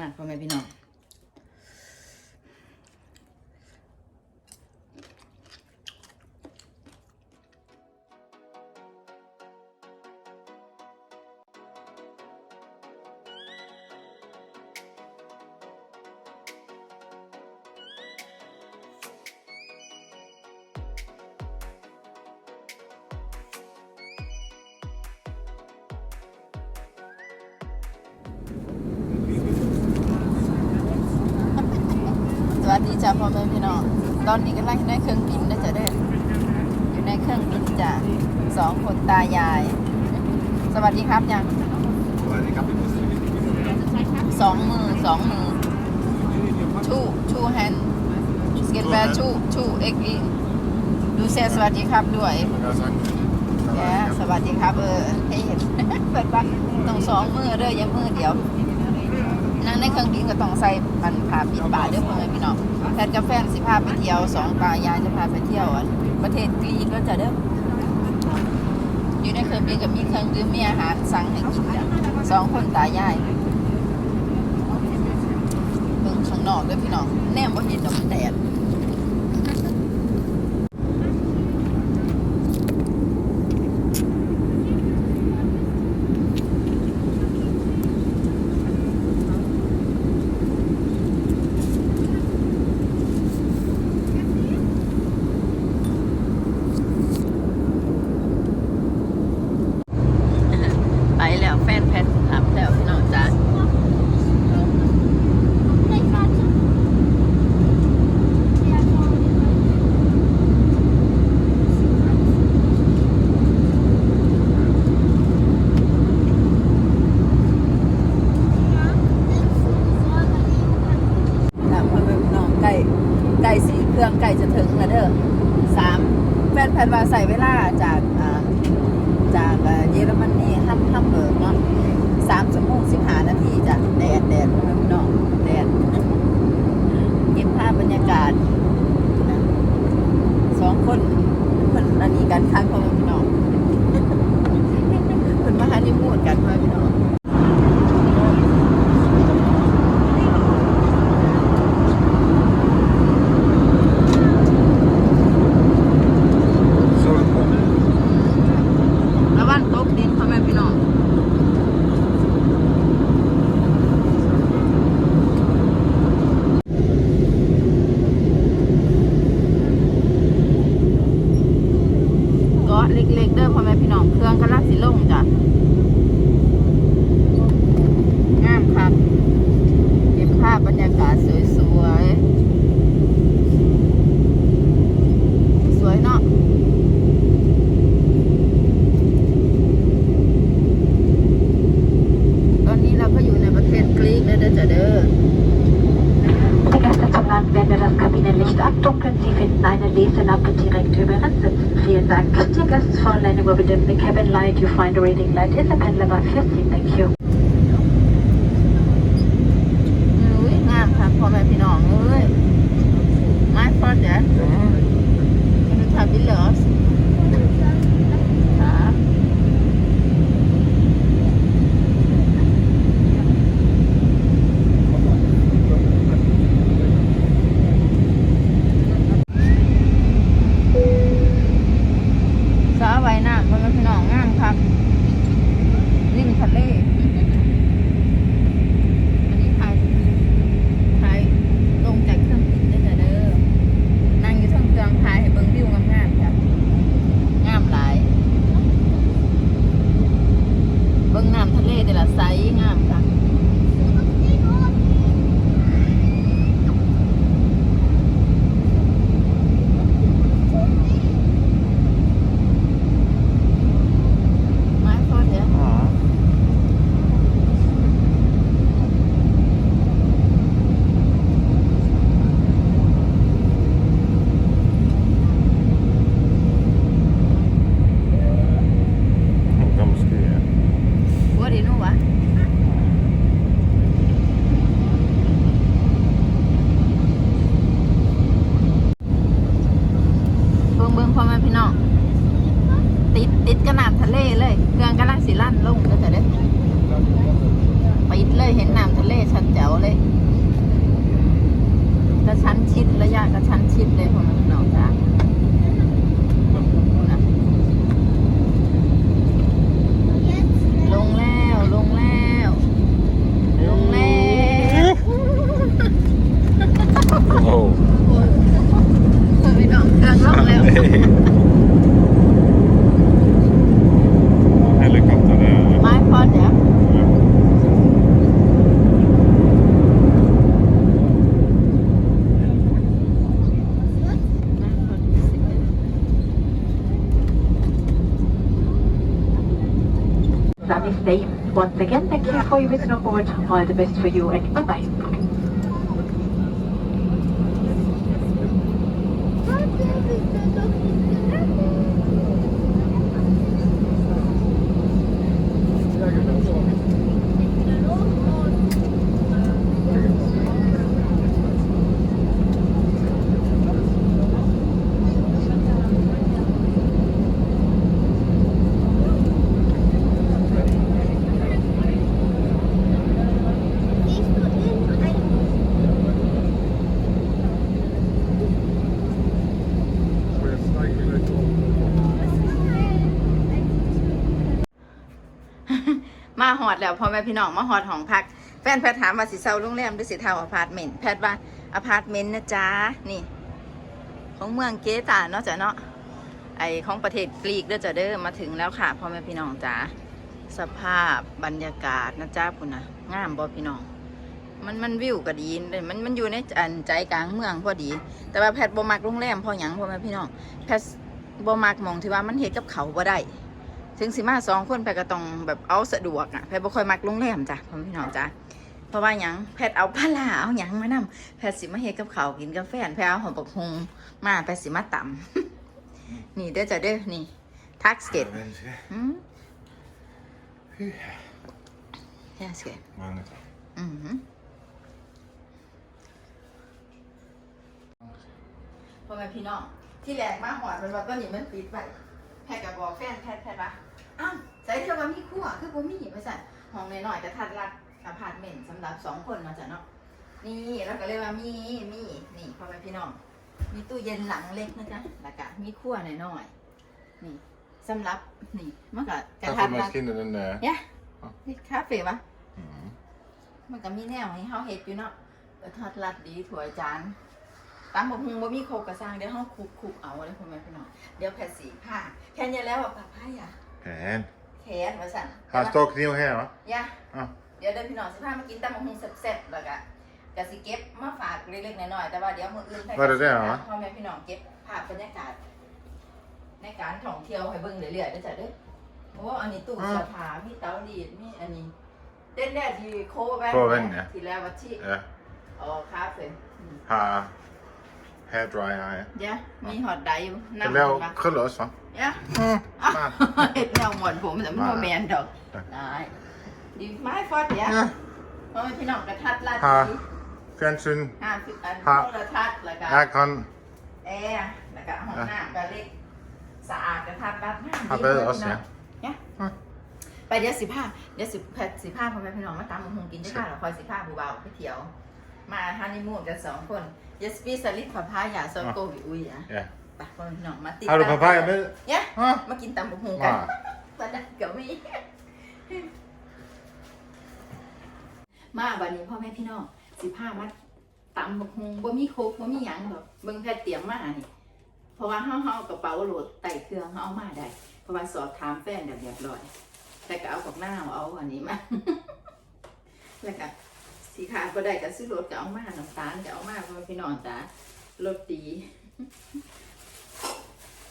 มากพ่อแม่พี่น้อง จ้าพ่อแม่พี่น้อง ตอนนี้กำลังอยู่ในเครื่องบินนะจ๊ะเด้ออยู่ในเครื่องบินจ้ะสองคนตายาย สวัสดีครับยังสวัสดีครับพี่มุสลิมสองมือสองมือ two two hand get back two two x e ดูเซสวัสดีครับด้วยแล้วสักแกสวัสดีครับเออให้เห็นเปิดบัตรต้องสองมือเด้ออย่ามือเดียว นั่งในเครื่องบินก็ต้องใส่ปันผ่าปิดปากเด้อพ่อแม่พี่น้องแพทย์กับแฟนสิพาไปเที่ยวสองตายายจะพาไปเที่ยวอันประเทศกรีกก็จะเด้ออยู่ในเครื่องบินกับมีเครื่องดื่มมีอาหารสั่งให้กินจ้ะสองคนตายายเบิ่งข้างนอกเด้วยพี่น้องแน่บ่เห็นดอกมันแดด ไปแล้วแฟนแพทย์รับแล้วพี่น้องจ้าแล้วพ่อแม่พี่น้องใกล้ใกล้สีเครื่องใกล้จะถึงแล้วเด้อสามแฟนแพทย์ว่าใส่เวลาจากจากเยอรมนีฮัมฮัมเบิกเนาะสามชั่วโมงสิบห้านาทีจ้ะแดดแดดพี่น้องแดดเก็บภาพบรรยากาศสองคนคนอันนี้กันค้างพ่อพี่น้องคนมาฮันนีมูนกันพ่อพี่น้อง in the acoustic as. The cabin light, you find the reading light is a pen level 15. Thank you. Once again, thank you for your visit on board. All the best for you and bye-bye. มาหอดแล้วพ่อแม่พี่น้องมาหอดห้องพัก แฟนแพทย์ถามว่าสิเช่าโรงแรมหรือสิเช่าอพาร์ตเมนต์แพทย์ว่าอพาร์ตเมนต์นะจ๊ะนี่ ของเมืองเกตาเนาะจ้ะเนาะไอของประเทศกรีกเด้อจ้ะเด้อมาถึงแล้วค่ะพ่อแม่พี่น้องจ๋าสภาพบรรยากาศนะจ๊ะพุ่นะงามบ่พี่น้อง มันมันวิวก็ดีมันมันอยู่ในอันใจกลางเมืองพอดี แต่ว่าแพทย์บ่มักโรงแรมเพอหยังพ่อแม่พี่น้องแพทย์บ่มักมองที่ว่ามันเฮ็ดกับเขาบ่ได้ ถึงสิมาสองคนแพทย์ก็ต้องแบบเอาสะดวกอะแพทย์บ่ค่อยมักโรงแรมจ้ะพ่อแม่พี่น้องจ้ะเพราะว่าหยังแพทย์เอาปลาร้าเอาหยังมานํแพทย์สิมาเฮ็ดกับเขาวกินกาแฟนแพทย์เอาหอมปักฮงมาแพทย์สิมาตำนี่เด้อจ้ะเด้อนี่ทักสเก็ต Mensen. อืมทักสเก็ต Mange. อือหือพ่อแม่พี่น้องที่แรกมาหอดมันว่าต้นนี้มันปิดไป แพทย์กับบอกแฟนแพทย์แพทย์ว่าอ้าวใส่เธอว่ามีครัวคือบ่มีไปสั่นห้องน้อยๆกระทัดรัดอพาร์ตเมนต์สำหรับสองคนมาจ้ะเนาะนี่แล้วก็เลยว่ามีมีนี่พ่อแม่พี่น้อง มีตู้เย็นหลังเล็กนะจ๊ะแล้วก็มีครัวน้อยๆนี่สำหรับนี่มันก็กระทัด Gaat รัด misschien een. eh, เนี่ยนี่คาเฟ่ปะ mhm. มันก็มีแนวให้เฮาเฮ็ดอยู่เนาะกระทัดรัดดีถ้วยจาน ตามบ่ฮู้บ่มีโคกกระซังเดี๋ยวเฮาคลุกๆเอาเลยพ่อแม่พี่น้องเดี๋ยวแผ่นสีผ้าแค่นี้แล้วอะป้าพายอะ En. แขนว่าซั่น Hij is toch nieuw her, hoor. ย่าอ้าวเดี๋ยวเดินพี่น้องสิพามากินตำบักหุ่งแซ่บๆแล้วก็ก็สิเก็บมาฝากเล็กๆน้อยๆแต่ว่าเดี๋ยวมื้ออื่นว่าจะได้เหรอพ่อแม่พี่น้องเก็บภาพบรรยากาศในการท่องเที่ยวให้เบิ่งเรื่อยๆเด้อจ้ะเด้อโอ้อันนี้ตู้เสื้อผ้ามีเตารีดมีอันนี้เต้นแรกที่โคแว่นโคแว่นเนี่ยที่แล้ววัดที่ Ja. อ๋อคาเฟ่อืม Haar hair dryer, ja. เดี๋ยวมีหอดไดอยู่ Het is wel geloos, hoor. เดี๋ยว Mm. อะ Maar. เห็ดแนวหมอนผมแต่ไม่มาโมแมนดอกอะได้ดีไม้ฟอดเดี๋ยว Ja. เพราะว่าพี่น้องกระทัดลาดฮะดี Fjernsyn. ห้าสิบอันฮะโทรทัศน์แล้วก็ Aircon. แอร์แล้วก็ห้องน้ำก็เล็กสะอาดกระทัดรัดมาก Har ดี bedre เลย også, พี่น้ ja. องเนี่ยไปเดี๋ยวสิผ้าเดี๋ยวสิแพทสิผ้าพ่อแม่พี่น้องมาตามมงคงกินได้ค่ะเราคอยสิผ้าบูเบาไปเที่ยว มาฮันนีมูนกันสองคนยสปีสลิดพาพายาโซโกวิอุยอะ Ja. ไปพ่อแม่พี่น้องมาติด Har du ตาม papaya med? เนี่ย Ah. มากินตำบักหุ่งกันมาวันนั้นก็มี มาวันนี้พ่อแม่พี่น้องสิพามาตำบักหุ่งบ่มีโคกบ่มีหยังดอกเบิ่งแพทย์เตรียมมานี่ เพราะว่าเฮาเฮาเอากระเป๋าโหลดไต่เครื่องเฮาเอามาได้ เพราะว่าสอบถามแฟนแบบเรียบร้อย แต่ก็เอากับหน้าเอาอันนี้มา แล้วก็ สีขาดก็ได้ก็ซื้อรถก็เอามาน้ำตาลก็เอามาพ่อแม่พี่น้องจ้ารถดี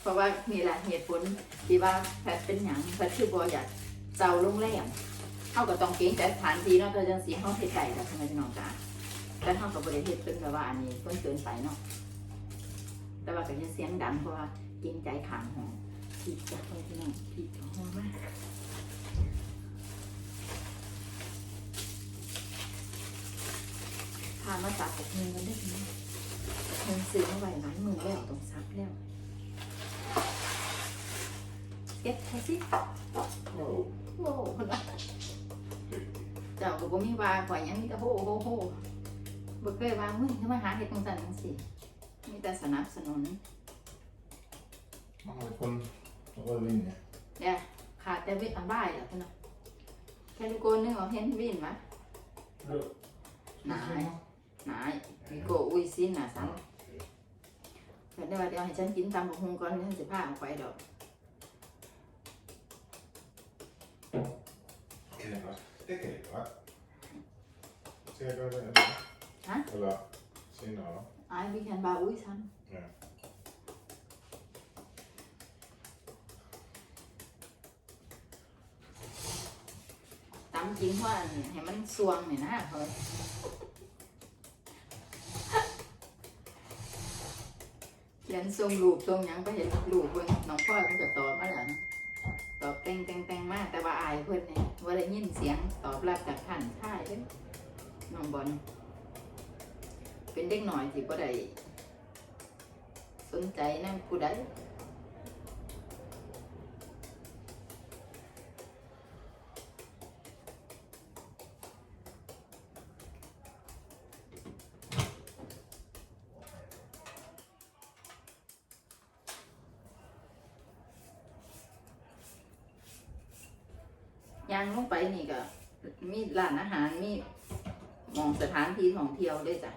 เพราะว่านี่แหละเหตุผลที่ว่าแพทเป็นหยังแพทย์คือบอยากเจ้าโรงแรมเข้าก็ต้องเก่งใจสถานทีเนาะก็จังสีห้องเฮ็ดไก่แล้วทำไมพี่น้องจ้าแต่เขาก็บบริเฮ็ดเป็นแบบว่าอันนี้เพิ่นเกินไปเนาะแต่ว่าก็จะเสียงดังเพราะว่าเกรงใจขางห้องผิดจากคนพี่น้องผิดของห้องมาก พามาตัดกับเงินกันได้ไหมเงินซื้อมาไว้หลายมือแล้วต้องซักแล้วเก็บใช่สิโอ้โหเจ้าก็บ่มีว่าข่อยหยังมีแต่โหโหโหบ่เคยว่ามึงจะมาหาเฮ็ดจังซั่นจังซี่มีแต่สนับสนุน Mag ik gewoon nog wel winnen? เด้อขาดแต่วิทย์อันบ่ายแล้วพุ่นน่ะแค่ลูกโกนนึงเอาเห็นวินมะ Nej. นายมีโกอุ้ยซินน่ะซันแต่ได้ว่าเดี๋ยวให้ฉันกินตำบักหุ่งก่ อนฉันสิพาออกไปดอก Ken ik wat? Ik ken ik wat. Zeg ik wat? Huh? Eller, zie nou. อายวิคันบาอุ้ยซัน Ja. กินเพราะอันให้มันสวง เนี่ยนะเฮ้ยเขียนทรงรูปทรงหยังไปเห็นรูปเพิ่นน้องพ่อยมันจะตอบมาแล้วนะตอบแต่งแต่งแต่งมากแต่ว่าอายเพิ่นเนี่ยว่าได้ยินเสียงตอบรับจากท่านท่ายเด้อน้องบอลเป็นเด็กหน่อยที่บ่ได้สนใจนั่งผู้ใด ยา งไปนี่ก็มีร้านอาหารมีมองสถานที่ท่องเที่ยวด้วยจ้ะ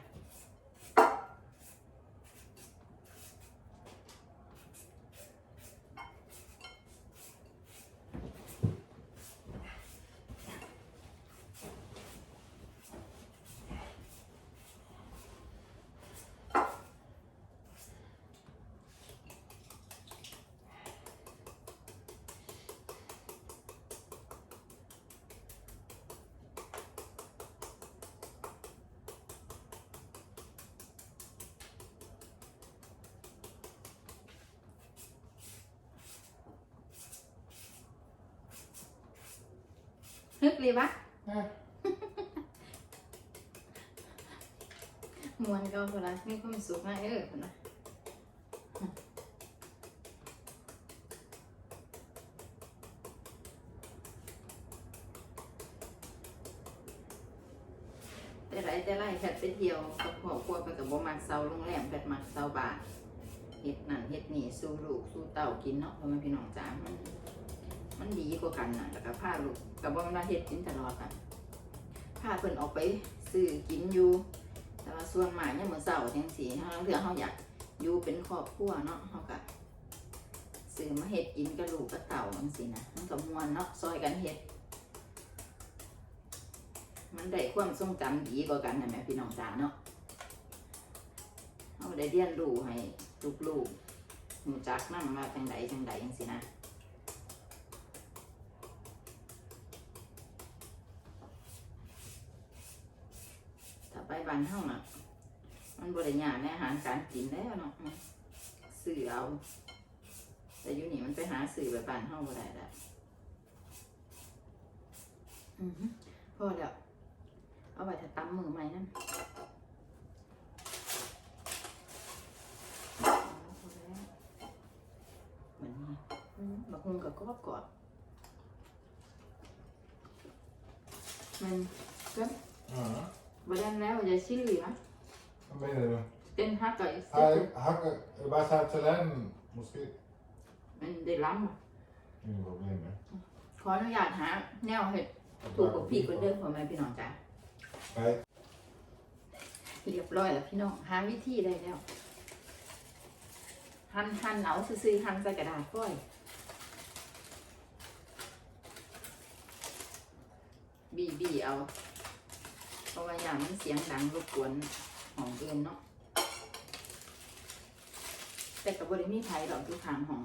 นึกเลยวะมวนก็คนละมีความสุขนะเออคนละแต่ไรแต่ไรแค่ไปเที่ยวกับครอบครัวไปกับบ่มักเซาโรงแรมแบบมักเซาบาทเฮ็ดนั่นเฮ็ดนี่สู้ลูกสู้เต้ากินเนาะพ่อแม่พี่น้องจ๋ามัน มันดีกว่ากันนะแล้วก็พาลูกกับว่ามันมาเฮ็ดกินตลอดอะพาเพิ่นออกไปซื้อกินอยู่ แต่ว่าส่วนมากเนี่ยามมื้อเช้าจังซี่เฮาเถื่อเฮาอยากอยู่เป็นครอบครัวเนาะเฮาก็ซื้อมาเฮ็ดกินกับลูกกับเต่าจังซี่นะมันก็ม่วนเนาะซอยกันเฮ็ดมันได้ความทรงจำดีกว่ากันนะแม่พี่น้องจ๋าเนาะเฮาได้เรียนรู้ให้ลูกๆรู้จักนำว่าจังใดจังใดจังซี่นะ ถ้าไปบ้านเฮาน่ะ มันบริยากในอาหารการกินแล้วเนาะสื่อเอา แต่อยู่นี่มันไปหาสื่อแบบบ้านเฮาบ่ได้แล้วอือฮึพอแล้ว เอาไว้ถ้าตำมือใหม่นั่นเหมือนนี้อืมบักฮุงกับกรอบกรอบมันก็ Ja. บริเวณแล้วจะชื่อนะ Vad menar du? เป็นฮักกับ Nej, hacka, bara så här talent, måske. มันได้ล้ำอะ Ingen problem med. ขออนุญาตหาแนวเห็ดถูกกับพี่คนเดิมของแม่พี่น้องจ้ะ Nej, เรียบร้อยแล้วพี่น้องหาวิธีได้แล้ว หั่นหั่นเอาซื้อๆหั่นใส่กระดาษก้อยบีบีเอาเพ ราะว่าอย่างมันเสียงดังรบกวนของอื่นเนาะแต่กับบริมีไผหรอกทุกทางของ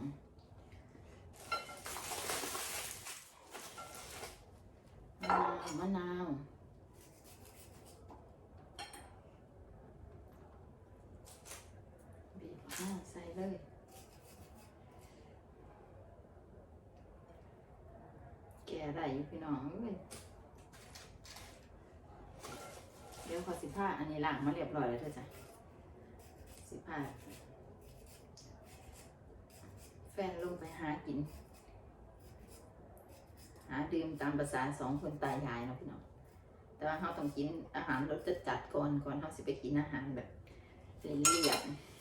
มะนาวมะนาวบีบอ่าใส่เลย แก่ได้อยู่พี่น้องเอ้ยเดี๋ยวขอสิผ้าอั นนี้ล่างมาเรียบร้อยแล้วเธอจ้ะสิผ้าแฟนลงไปหากิน หาดื่มตามภาษาสองคนตายายเนาะพี่น้องแต่ว่าเขาต้องกินอาหารรสจัดๆก่อนก่อนเขาสิไปกินอาหารแบบเรียบๆ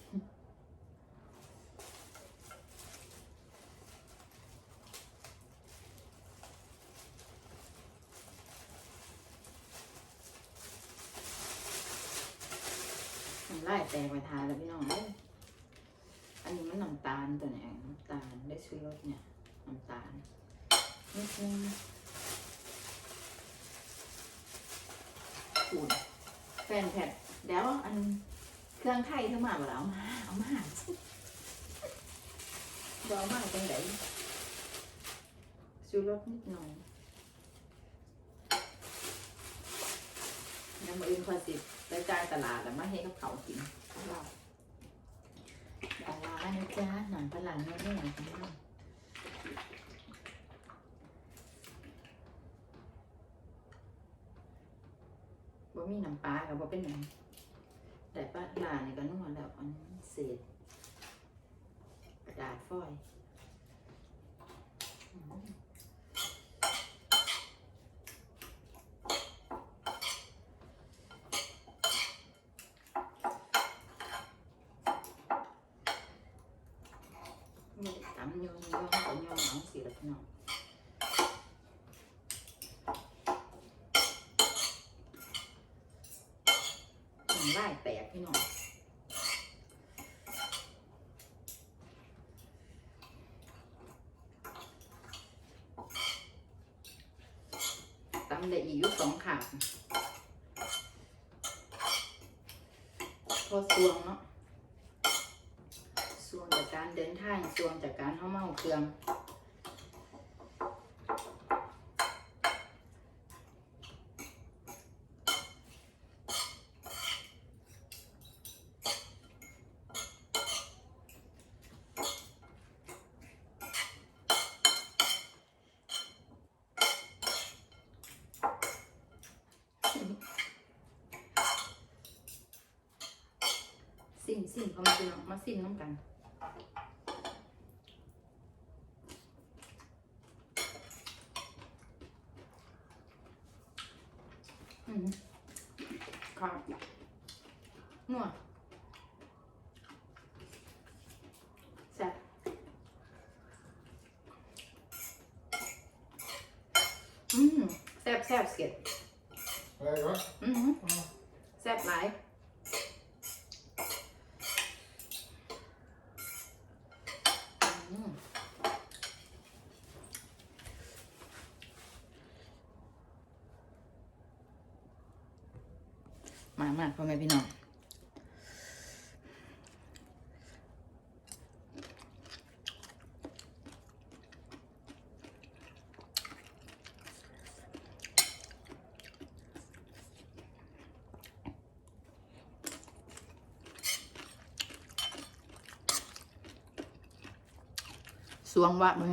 มันไล่แตกไปทานแล้วพี่น้องเอออันนี้มันน้ำตาลตัวไหนน้ำตาลได้ช่วยลดเนี่ยน้ำตาลนิดนึงขูดแฟนแพทแล้วอันเครื่องไทยเธอมาบ่แล้วเอามาเอามาบเอามาจังไดช่วยลดนิดหน่อยยังมาอื่นคอสิ ไปจ่ายตลาดแล้วมาให้กับเขากินเราปลาร้านะจ๊ะหนังปลาหลังเนี่ยไม่หนังกันมากบ่มีน้ำปลากับบ่เป็นหยังแต่ปลาหลาเนี่ยก็นวดแล้วอันเศษกระดาษฟอยล์อืม นี่ตำโยนโยนก็โยนเอาสิละพี่ น้องไล่แตกพี่น้องตำได้อีกอยู่สองขาบพอสวงเนาะส่วนจากการเดินทางส่วนจากการเข้าเมาเครื่องสิ่งเขามาพี่น้องมาสิ่งน้ำกัน อืม ครับนัวแซ่บอืมแซ่บแซ่บเสียด Very good. อืมแซ่บหลายอืมมามาพ่อแม่พี่น้อง สวงวะมึง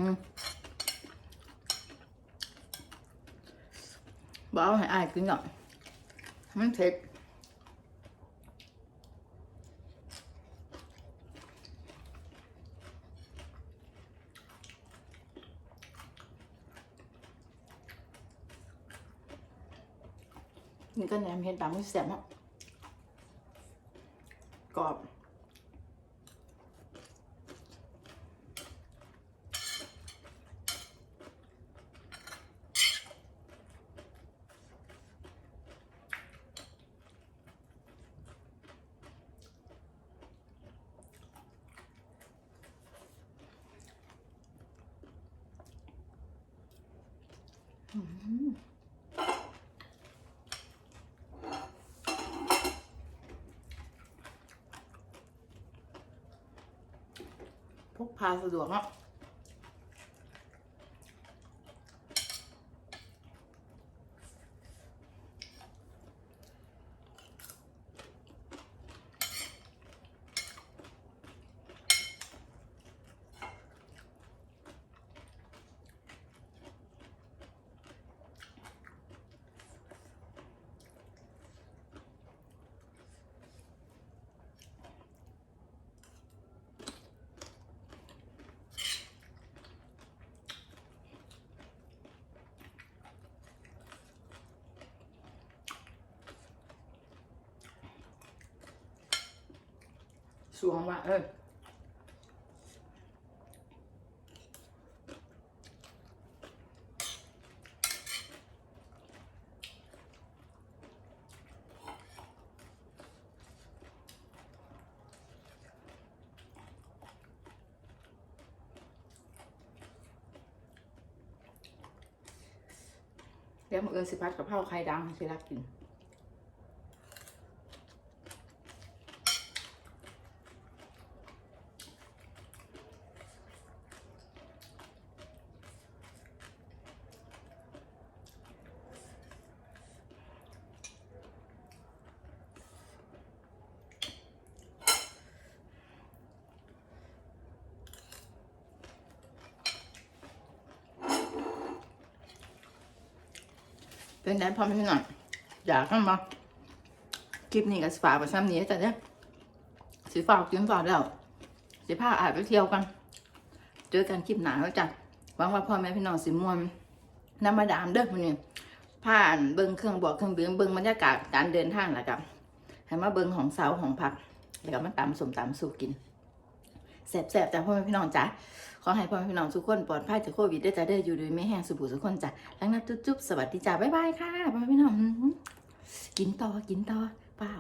บอกเอาให้อายกินหน่อยมันเผ็ดนี่ก็แหนมเห็ดตามมือแสบอะกรอบ พกพาสะดวกเนาะ สวงว่ะเออเดี๋ยวมือเอินสิพัดกับข้าไข่ดาวสิรักกิน เป็นไงพ่อแม่พี่น้องอยากกันบ่คลิปนี้ก็สิฝากไว้ซ้ำนี้แต่เนี่ยสิฝากกินฝากแล้วสิพาอาจไปเที่ยวกันเจอกันคลิปหนาแล้วจ้ะหวังว่าพ่อแม่พี่น้องสิมวนนำมาดามเด้อมื้อนี้ผ่านเบิ่งเครื่องบอกเครื่องบินเบิ่งบรรยากาศการเดินทางแหล้วกับให้มาเบิ่งของเสาของพักแล้วก็มาตำสมตำสู่กินแซ่บๆจ้ะพ่อแม่พี่น้องจ้ะ อให้พ่อแม่พี่น้องทุกคนปลอดภัยจากโควิดได้จ้ะเด้ออยู่โดยไม่แห้งสุบุสุกคนจ้ะทั้งนับจุ๊บๆสวัสดีจ้ะบ๊ายบายค่ะพ่อแม่พี่น้องกินต่อกินต่อเปล่า